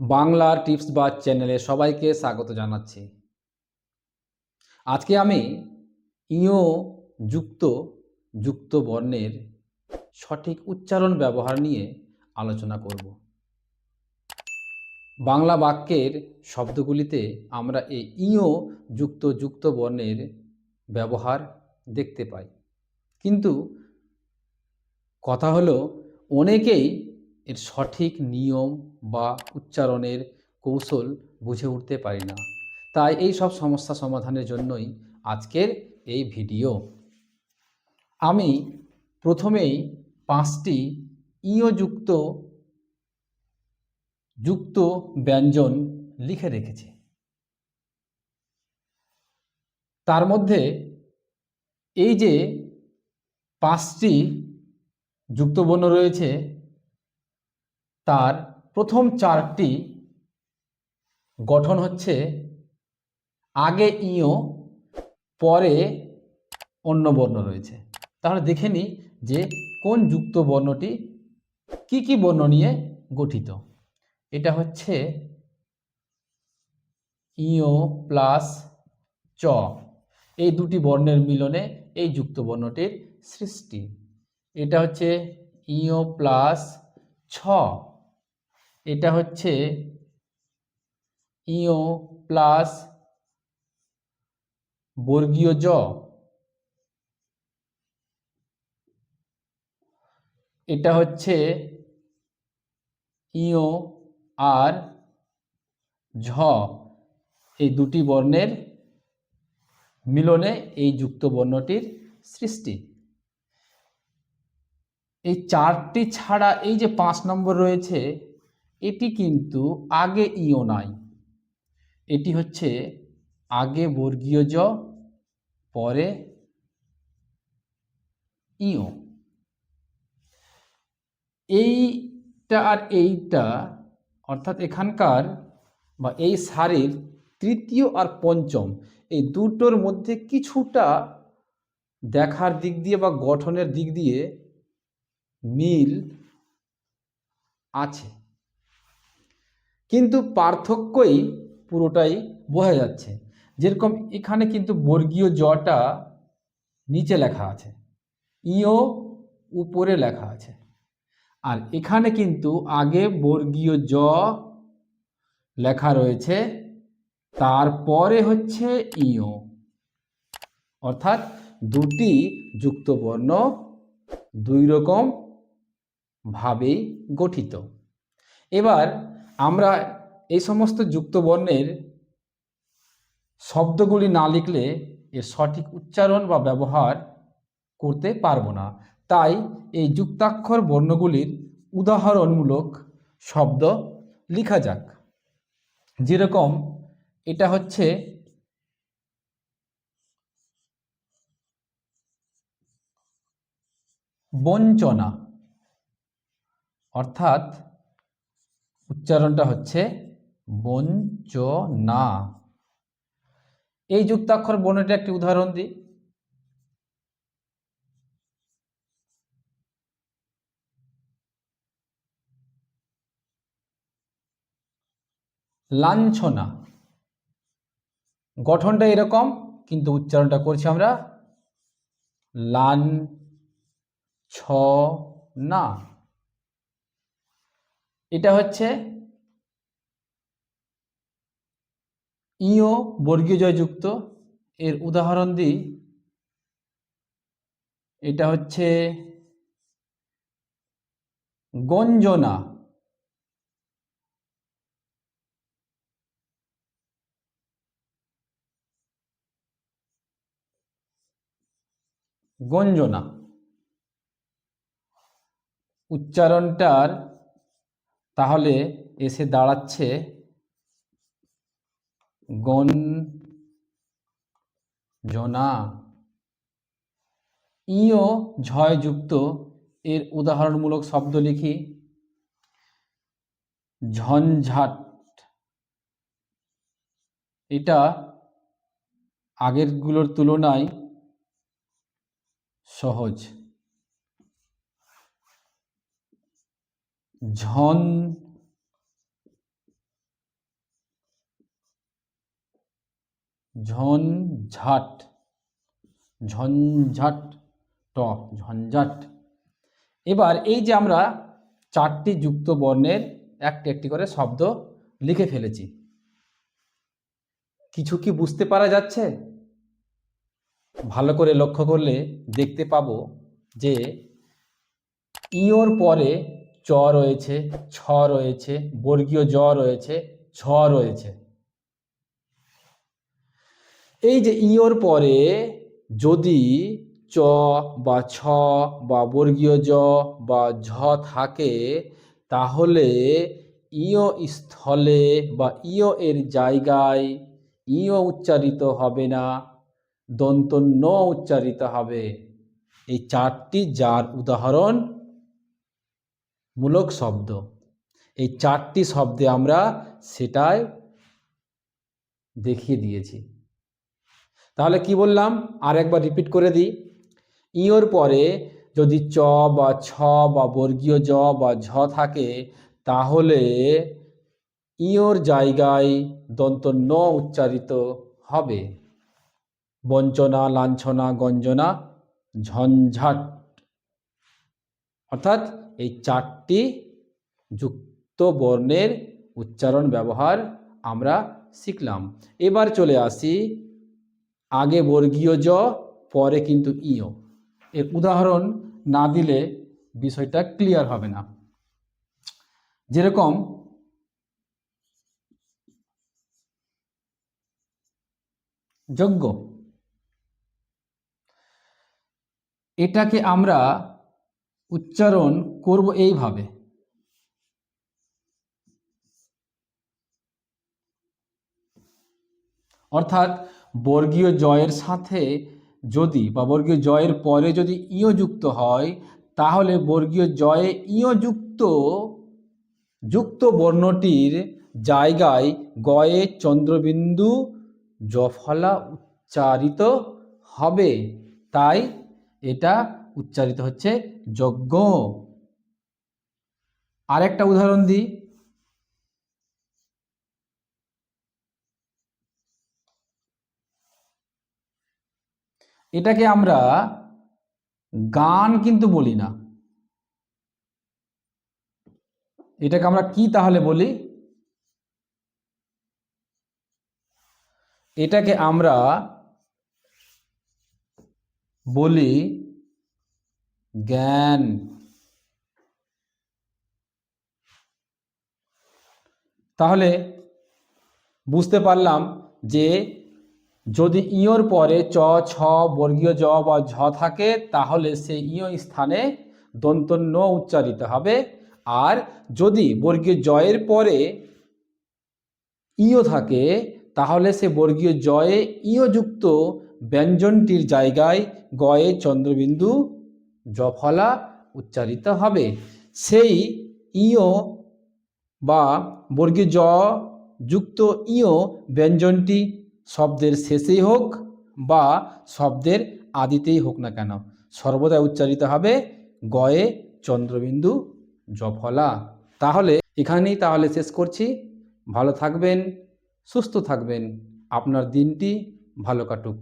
Bangla tips বা চ্যানেলে সবাইকে স্বাগত জানাচ্ছি। আজকে আমি ইও যুক্ত যুক্ত বর্ণের সঠিক উচ্চারণ ব্যবহার নিয়ে আলোচনা করব। বাংলা বাক্যের শব্দগুলিতে আমরা এই ইও যুক্ত যুক্ত বর্ণের ব্যবহার দেখতে পাই। কিন্তু কথা হলো, অনেকেই এর সঠিক নিয়ম বা উচ্চারণের কৌশল বুঝে উঠতে পারি না। তাই এই সব সমস্যা সমাধানের জন্যই আজকের এই ভিডিও। আমি প্রথমেই পাঁচটি ইয়যুক্ত, যুক্ত ব্যঞ্জন লিখে রেখেছি। তার মধ্যে এই যে পাঁচটি যুক্তবর্ণ রয়েছে তার প্রথম চারটি গঠন হচ্ছে আগে ইও পরে অন্য বর্ণ রয়েছে। তাহলে দেখে নিই যে কোন যুক্ত বর্ণটি কি কি বর্ণ নিয়ে গঠিত। এটা হচ্ছে ইও প্লাস চ। এই দুটি বর্ণের মিলনে এই যুক্ত বর্ণটির সৃষ্টি। এটা হচ্ছে ইও প্লাস ছ। এটা হচ্ছে ইও প্লাস বর্গীয় জ। এটা হচ্ছে ইও আর ঝ। এই দুটি বর্ণের মিলনে এই যুক্ত বর্ণটির সৃষ্টি। এই চারটি ছাড়া এই যে পাঁচ নম্বর রয়েছে এটি কিন্তু আগে ইও নাই। এটি হচ্ছে আগে বর্গীয় জ, পরে ইও। এইটা আর এইটা, অর্থাৎ এখানকার বা এই সারির তৃতীয় আর পঞ্চম, এই দুটোর মধ্যে কিছুটা দেখার দিক দিয়ে বা গঠনের দিক দিয়ে মিল আছে। কিন্তু পার্থক্যই পুরোটাই বোঝা যাচ্ছে। যেরকম এখানে কিন্তু বর্গীয় জটা নিচে লেখা আছে, ইও উপরে লেখা আছে। আর এখানে কিন্তু আগে বর্গীয় জ লেখা রয়েছে, তারপরে হচ্ছে ইও। অর্থাৎ দুটি যুক্ত বর্ণ দুই রকম ভাবেই গঠিত। এবার আমরা এই সমস্ত যুক্ত বর্ণের শব্দগুলি না লিখলে এর সঠিক উচ্চারণ বা ব্যবহার করতে পারব না। তাই এই যুক্তাক্ষর বর্ণগুলির উদাহরণমূলক শব্দ লেখা যাক। যেরকম এটা হচ্ছে, বঞ্চনা, অর্থাৎ উচ্চারণটা হচ্ছে বঞ্চনা এই যুক্তাক্ষর বর্ণটা একটি উদাহরণ দিই। লাঞ্ছনা। গঠনটা এরকম, কিন্তু উচ্চারণটা করছি আমরা লান ছ না এটা হচ্ছে ইও বর্গীয় জয়যুক্ত এর উদাহরণ দিই। এটা হচ্ছে গঞ্জনা। গঞ্জনা। উচ্চারণটার তাহলে এসে দাঁড়াচ্ছে গন জনা। ইও ঝয়যুক্ত এর উদাহরণমূলক শব্দ লিখি। ঝঞ্ঝাট। এটা আগেরগুলোর তুলনায় সহজ। ঝন ঝনঝাট ঝঞ্ঝাট ট ঝঞ্ঝাট এবার এই যে আমরা চারটি যুক্ত বর্ণের একটি একটি করে শব্দ লিখে ফেলেছি, কিছু কি বুঝতে পারা যাচ্ছে? ভালো করে লক্ষ্য করলে দেখতে পাবো যে ইওর পরে চ রয়েছে, ছ রয়েছে, বর্গীয় জ রয়েছে ছ রয়েছে। এই যে ইওর পরে যদি চ বা ছ বা বর্গীয় জ বা ঝ থাকে, তাহলে ইয় স্থলে বা ইয় এর জায়গায় ইয় উচ্চারিত হবে না দন্ত ন উচ্চারিত হবে। এই চারটি যার উদাহরণ মূলক শব্দ। এই চারটি শব্দে আমরা সেটাই দেখিয়ে দিয়েছি। তাহলে কি বললাম? আর একবার রিপিট করে দিই। ইওর পরে যদি চ বা ছ বা বর্গীয় জ বা ঝ থাকে, তাহলে ইওর জায়গায় দন্ত ন উচ্চারিত হবে। বঞ্চনা, লাঞ্ছনা, গঞ্জনা, ঝঞ্ঝাট। অর্থাৎ এই চারটি যুক্ত বর্ণের উচ্চারণ ব্যবহার আমরা শিখলাম। এবার চলে আসি, আগে বর্গীয় জ, পরে কিন্তু ইয়। এর উদাহরণ না দিলে বিষয়টা ক্লিয়ার হবে না। যেরকম, যজ্ঞ। এটাকে আমরা উচ্চারণ করব এইভাবে। অর্থাৎ বর্গীয় জয়ের সাথে যদি বা বর্গীয় জয়ের পরে যদি ইয় যুক্ত হয়, তাহলে বর্গীয় জয়ে ইয় যুক্ত যুক্ত বর্ণটির জায়গায় গয়ে চন্দ্রবিন্দু জফলা উচ্চারিত হবে। তাই এটা উচ্চারিত হচ্ছে যজ্ঞ। আরেকটা উদাহরণ দিই। এটাকে আমরা গান কিন্তু বলি না। এটাকে আমরা কি তাহলে বলি? এটাকে আমরা বলি জ্ঞান। তাহলে বুঝতে পারলাম যে যদি ইয়র পরে চ, ছ বর্গীয় জ বা ঝ থাকে, তাহলে সেই ইয় স্থানে দন্ত ন উচ্চারিত হবে। আর যদি বর্গীয় জয়ের পরে ইয় থাকে, তাহলে সে বর্গীয় জয়ে ইয়যুক্ত ব্যঞ্জনটির জায়গায় গয়ে চন্দ্রবিন্দু জফলা উচ্চারিত হবে। সেই ইয় বা বর্গীয় জ যুক্ত ইয় ব্যঞ্জনটি শব্দের শেষেই হোক বা শব্দের আদিতেই হোক না কেন, সর্বদা উচ্চারিত হবে গয়ে চন্দ্রবিন্দু জফলা তাহলে এখানেই তাহলে শেষ করছি। ভালো থাকবেন, সুস্থ থাকবেন। আপনার দিনটি ভালো কাটুক।